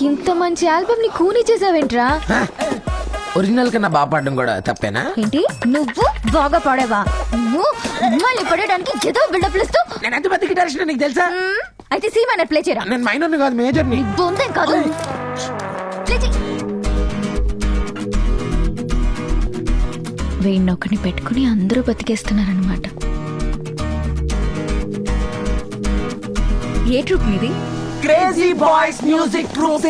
ఇంత మంచి ఆల్బమ్ని కూని చేసావేంట్రా? ఒరిజినల్ కన్నా బాగా పాడడం కూడా తప్పేనా? ఏంటి? నువ్వు బాగా పాడేవా? నువ్వు మళ్ళీ పడడానికి ఏదో బిల్డప్ ఇస్తూ నేను ఎంత పెద్ద గిటారిస్ట్ నీకు తెలుసా? అయితే సీ మైనర్ ప్లే చేయరా? నేను మైనర్ కాదు మేజర్ని. బొందేం కాదు. ప్లే చెయ్. పెట్టుకుని అందరూ బతికేస్తున్నారనమాట ఏ ట్రూప్ మీది? క్రేజీ బాయ్స్ మ్యూజిక్ ట్రూప్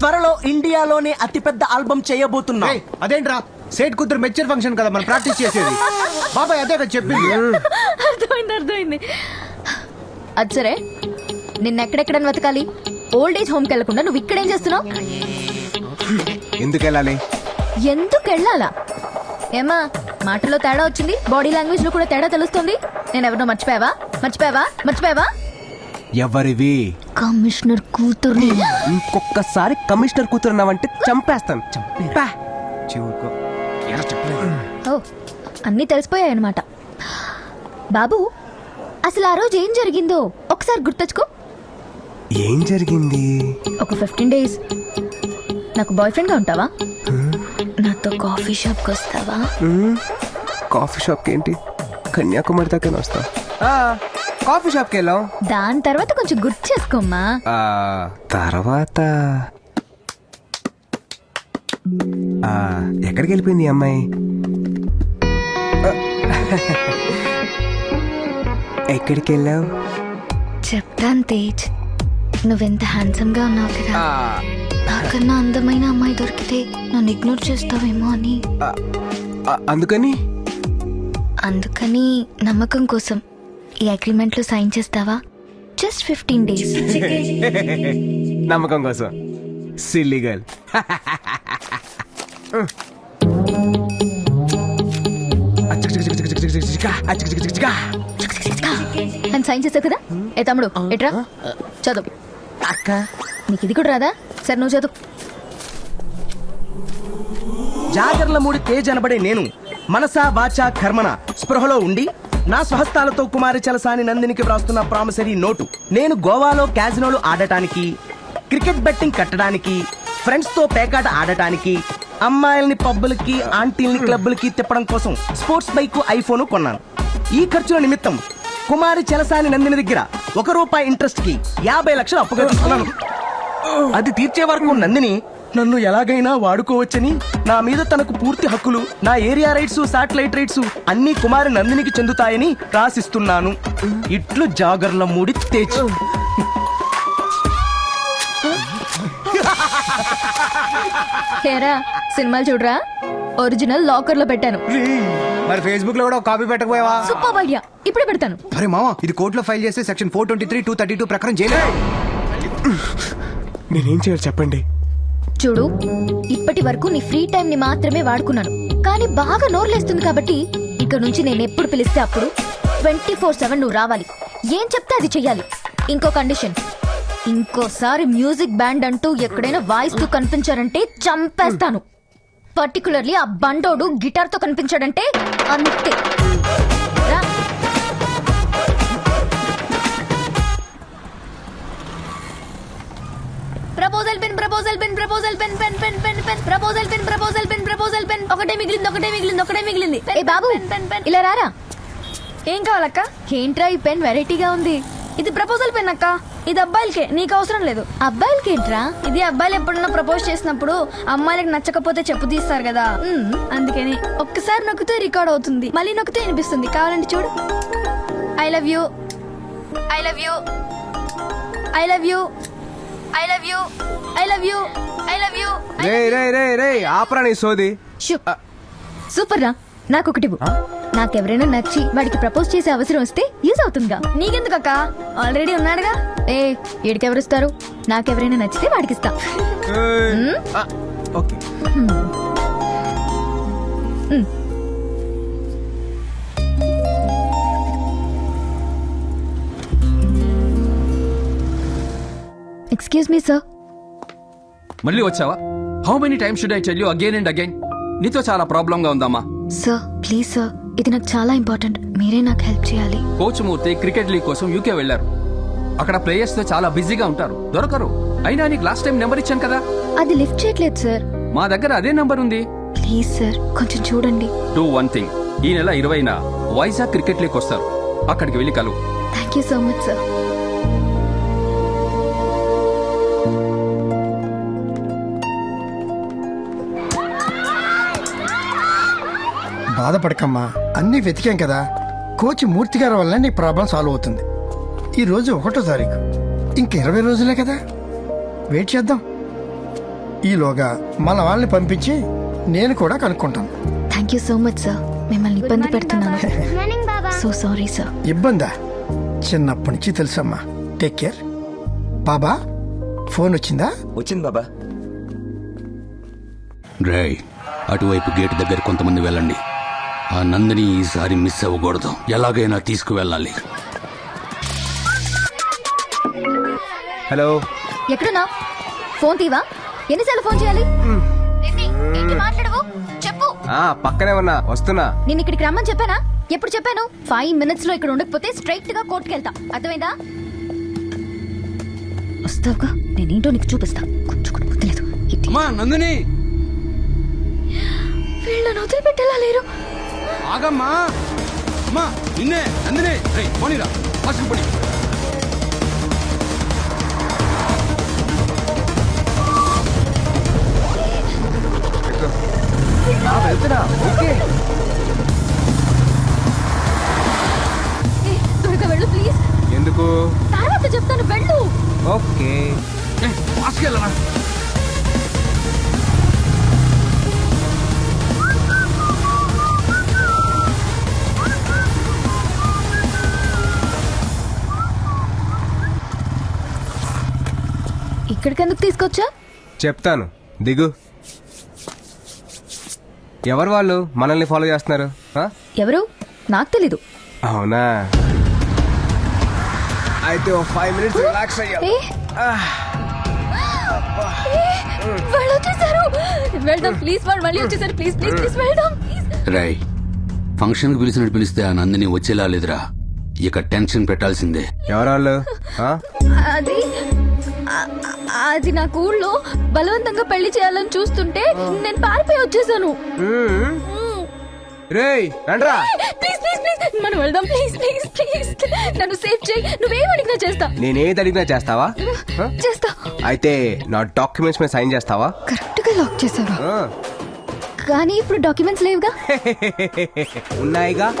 త్వరలో ఇండియాలోనే అతిపెద్ద ఆల్బమ్ చేయబోతున్నాం. అదేంట్రా? సేట్ కూతురు మెచ్చర్ ఫంక్షన్ కదా మనం ప్రాక్టీస్ చేసేది. బాబాయ్ అదే కదా చెప్పింది. అర్థమైంది అర్థమైంది. అది సరే. నిన్న ఎక్కడెక్కడ వెతకాలి ఓల్డ్ ఏజ్ హోమ్కి వెళ్ళకుండా నువ్వు ఇక్కడేం చేస్తున్నావు? ఎందుకు వెళ్ళాలి ఎందుకు వెళ్ళాలా ఏమా మాటలో తేడా వచ్చింది? బాడీ లాంగ్వేజ్లో కూడా తేడా తెలుస్తుంది? నేను ఎవరినో మర్చిపోయావా? మర్చిపోయావా? మర్చిపోయావా? ఎవరివి? కమిషనర్ కూతుర్ని. ఇంకొకసారి కమిషనర్ కూతురున్నావంటే చంపేస్తాను. చంపేరా. చివుకో. ఓ అన్నీ తెలిసిపోయాయి అనమాట బాబు అసలు ఆ రోజు ఏం జరిగిందో ఒకసారి గుర్తొచ్చుకో. ఏం జరిగింది? ఒక ఫిఫ్టీన్ డేస్. నాకు బాయ్ ఫ్రెండ్గా ఉంటావా నాతో కాఫీ షాప్కి వస్తావా? కాఫీ షాప్కి ఏంటి కన్యాకుమారి దాకా వస్తా. కాఫీ షాప్కి వెళ్ళాం దాని తర్వాత కొంచెం గుర్తు చేసుకోమ్మా. ఆ, తర్వాత? ఆ, ఎక్కడికి వెళ్ళిపోయింది ఈ అమ్మాయి? ఎక్కడికి వెళ్ళావు? చెప్తాను తేజ్. నువ్వెంత హ్యాండ్సమ్గా ఉన్నావు కదా. నాకన్నా అందమైన అమ్మాయి దొరికితే నన్ను ఇగ్నోర్ చేస్తావేమో అని. అందుకని? అందుకని నమ్మకం కోసం ఈ అగ్రిమెంట్లో సైన్ చేస్తావా? జస్ట్ ఫిఫ్టీన్ డేస్ నమ్మకం కోసం. సిల్లీ గర్ల్ అని సైన్ చేసావు కదా? ఏ తమ్ముడు ఎట్రా? చదువు. అక్క. నీకు ఇది కూడా రాదా? సరే నువ్వు చదువు. జాగర్ల మూడి తేజ్ అనబడే నేను. మనసా వాచా కర్మణ స్పృహలో ఉండి నా స్వహస్తాలతో కుమారి చలసాని నందినికి వ్రాస్తున్న ప్రామిసరీ నోటు. నేను గోవాలో క్యాజినోలు ఆడటానికి క్రికెట్ బెట్టింగ్ కట్టడానికి ఫ్రెండ్స్తో పేకాట ఆడటానికి అమ్మాయిల్ని పబ్బులకి ఆంటీల్ని క్లబ్బులకి తిప్పడం కోసం స్పోర్ట్స్ బైక్ ఐఫోన్ కొన్నాను. ఈ ఖర్చుల నిమిత్తం కుమారి చలసాని నందిని దగ్గర ఒక రూపాయి ఇంట్రెస్ట్కి యాభై లక్షలు అప్పుగా తీసుకున్నాను. అది తీర్చే వరకు నందిని నన్ను ఎలాగైనా వాడుకోవచ్చని నా మీద తనకు పూర్తి హక్కులు నా ఏరియా రైట్స్ శాటిలైట్ రైట్స్ అన్ని కుమారి నందినికి చెందుతాయని రాసిస్తున్నాను. ఇట్లు జాగర్ల మూడి తేజ్ హేరా సినిమాలు చూడరా? ఒరిజినల్ లాకర్లో పెట్టాను మరి ఫేస్బుక్లో కూడా ఒక కాపీ పెట్టకపోయావా? సూపర్ ఐడియా ఇప్పుడే పెడతాను. అరే మామ ఇది కోర్టులో ఫైల్ చేస్తే section four twenty three two thirty two ప్రకారం చేయలేదు నేనేం చేయాలి చెప్పండి. చూడు ఇప్పటి వరకు నీ ఫ్రీ టైం ని మాత్రమే వాడుకున్నాను. కానీ బాగా నోర్లేస్తుంది కాబట్టి ఇక నుంచి నేను ఎప్పుడు పిలిస్తే అప్పుడు ట్వంటీ ఫోర్ సెవెన్ నువ్వు రావాలి. ఏం చెప్తే అది చెయ్యాలి. ఇంకో కండిషన్. ఇంకోసారి మ్యూజిక్ బ్యాండ్ అంటూ ఎక్కడైనా వాయిస్తూ కనిపించారంటే చంపేస్తాను. పర్టికులర్లీ ఆ బండోడు గిటార్తో కనిపించాడంటే అంతే. Proposal pen proposal pen proposal pen pen pen pen pen proposal pen proposal pen proposal pen ఒకటే మిగిలింది ఒకటే మిగిలింది ఒకటే మిగిలింది. ఏ బాబు ఇలా రారా? ఏం కావాలక్క? ఏంట్రా ఈ పెన్ వెరైటీగా ఉంది? ఇది ప్రపోజల్ పెన్ అక్క. ఇది అబ్బాయిలకే నీకు అవసరం లేదు. అబ్బాయిలకి ఏంట్రా ఇది అబ్బాయిలు ఎప్పుడన్నా ప్రపోజ్ చేసినప్పుడు అమ్మాయిలకు నచ్చకపోతే చెప్పు తీస్తారు కదా. అందుకని. ఒక్కసారి నొక్కితే రికార్డ్ అవుతుంది. మళ్ళీ నొక్కితే వినిపిస్తుంది. కావాలంటే చూడు. I love you I love you I love you I love you I love you I love you రే రే రే రే ఆపరా నీ సోది. సూపర్ రా. నాకొకటి ఇవ్వు. నాకెవరైనా నచ్చి వాడికి ప్రపోజ్ చేసే అవసరం వస్తే యూజ్ అవుతుందిగా. నీకెందుకక్క? ఆల్రెడీ ఉన్నాడుగా. ఏ ఈడికెవరిస్తారు? నాకెవరైనా నచ్చితే వాడికి ఇస్తా? ఓకే. ఎక్స్క్యూజ్ మీ సార్ మళ్ళీ వచ్చావా? How many times should I tell you again and again నీతో చాలా ప్రాబ్లం గా ఉందమ్మా. సార్ ప్లీజ్ సార్ ఇది నాకు చాలా ఇంపార్టెంట్ మీరే నాకు హెల్ప్ చేయాలి. కోచ్ మూర్తి క్రికెట్ లీగ్ కోసం యూకే వెళ్ళారు అక్కడ ప్లేయర్స్తో చాలా బిజీగా ఉంటారు. దొరకరు. అయినా నీకు లాస్ట్ టైం నెంబర్ ఇచ్చాను కదా? అది లిఫ్ట్ చేయట్లేదు సార్ మా దగ్గర అదే నెంబర్ ఉంది. ప్లీజ్ సార్ కొంచెం చూడండి. డూ వన్ థింగ్ ఈ నెల ఇరవైన వైజాగ్ క్రికెట్ లీగ్ వస్తారు. అక్కడికి వెళ్ళి కలు. Thank you so much sir బాధపడకమ్మా. అన్నీ వెతికాం కదా. కోచ్ మూర్తి గారి వల్ల నీ ప్రాబ్లం సాల్వ్ అవుతుంది. ఈ రోజు ఒకటో తారీఖు. ఇంక ఇరవై రోజులే కదా. వెయిట్ చేద్దాం. ఈలోగా మన వాళ్ళని పంపించి నేను కూడా కనుక్కుంటాను. Thank you so much sir మిమ్మల్ని ఇబ్బంది పెడుతున్నాను. సో సారీ సార్ ఇబ్బందా? చిన్నప్పటి నుంచి తెలుసమ్మా. టేక్ కేర్ బాబా ఫోన్ వచ్చిందా వచ్చింది బాబా. డ్రై అటువైపు గేటు దగ్గర కొంతమంది వెళ్ళండి. ఆ నందిని ఈసారి మిస్ అవ్వకూడదు. ఎలాగైనా తీసుకువెళ్ళాలి. హలో. ఎక్కడున్నా ఫోన్ తీవా? ఎన్నిసార్లు ఫోన్ చేయాలి? ఏంటి? ఏంటి మాట్లాడవు? చెప్పు. ఆ పక్కనే ఉన్నా వస్తున్నా. నేను ఇక్కడికి రమ్మని చెప్పానా? ఎప్పుడు చెప్పాను? ఫైవ్ మినిట్స్లో ఇక్కడ ఉండకపోతే స్ట్రైట్గా కోర్టుకి వెళ్తా అర్థమైందా? వస్తావుగా నేనేంటో నీకు చూపిస్తా కొంచెం కూడా బుద్ధి లేదు ఇది అమ్మా నందిని వీళ్ళని వదిలిపెట్టేలా లేరు ఆగమ్మా అమ్మా నిన్నే నందిని రేయ్ పోనీరా ఫస్ట్ పోనీ ఆ, వెళ్తున్నా ఇక్కడికి ఎందుకు తీసుకొచ్చా? చెప్తాను. దిగు. ఎవరు వాళ్ళు? మనల్ని ఫాలో చేస్తున్నారు ఆ? ఎవరు? నాకు తెలీదు. అవునా? అయితే ఓ ఫైవ్ మినిట్స్ రిలాక్స్ అయ్యా. ఏ? ఏ, వాళ్ళు వచ్చేసారు. వెళ్దాం ప్లీజ్ వాళ్ళు మళ్ళీ వచ్చేసారు. ప్లీజ్ ప్లీజ్ ప్లీజ్ వెళ్దాం ప్లీజ్ రై ఫంక్షన్కి పిలిచినట్టు పిలిస్తే ఆ నందిని వచ్చేలా లేదురా. ఇక టెన్షన్ పెట్టాల్సిందే. ఎవరు వాళ్ళు ఆ? అది ఆ- అది నాకు ఊళ్ళో బలవంతంగా పెళ్ళి చేయాలని చూస్తుంటే నేను పారిపోయి వచ్చేసాను. మ్మ్. రేయ్ రండ్రా. Please please please. మనం వెళ్దాం. Please please please. నన్ను సేవ్ చేయి. నువ్వేం అడిగినా చేస్తా. నేనేది అడిగినా చేస్తావా? ఆ? చేస్తా. అయితే నా డాక్యుమెంట్స్ మీద సైన్ చేస్తావా? కరెక్ట్గా లాక్ చేసావా? ఆ. కానీ ఇప్పుడు డాక్యుమెంట్స్ లేవుగా. ఉన్నాయిగా.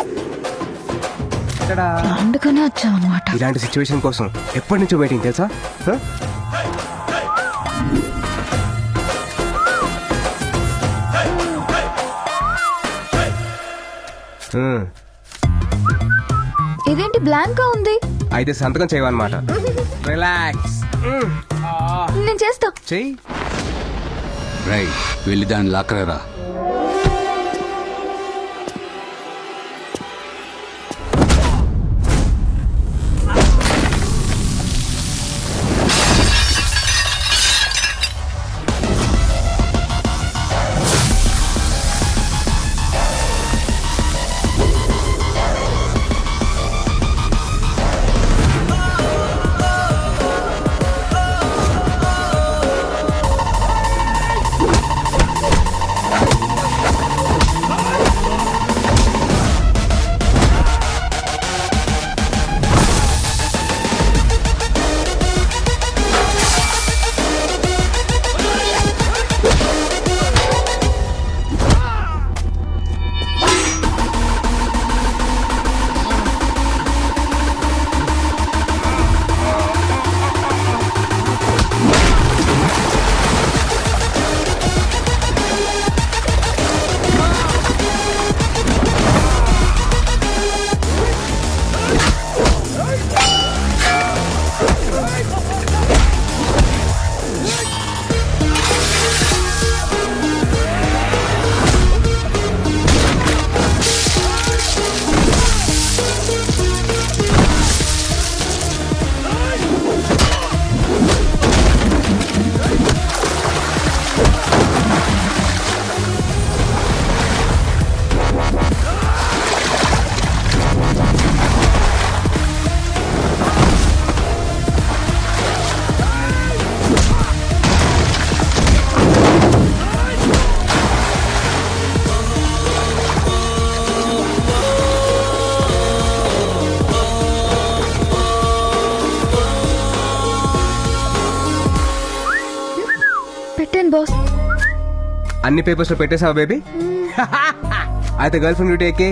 ఇక్కడ అందుకనే వచ్చావన్నమాట ఇలాంటి సిచ్యువేషన్ కోసం ఎప్పటి నుంచో వెయిటింగ్ తెలుసా? ఇదేంటి బ్లాంక్గా ఉంది? అయితే సంతకం చేయవన్నమాట. రిలాక్స్ నేను చేస్తా. చెయ్యి. రై వెళ్ళి దాన్ని లాక్కరా అన్ని పేపర్స్లో పెట్టేసావా బేబీ అయితే గర్ల్ ఫ్రెండ్ డ్యూటీ ఎక్కి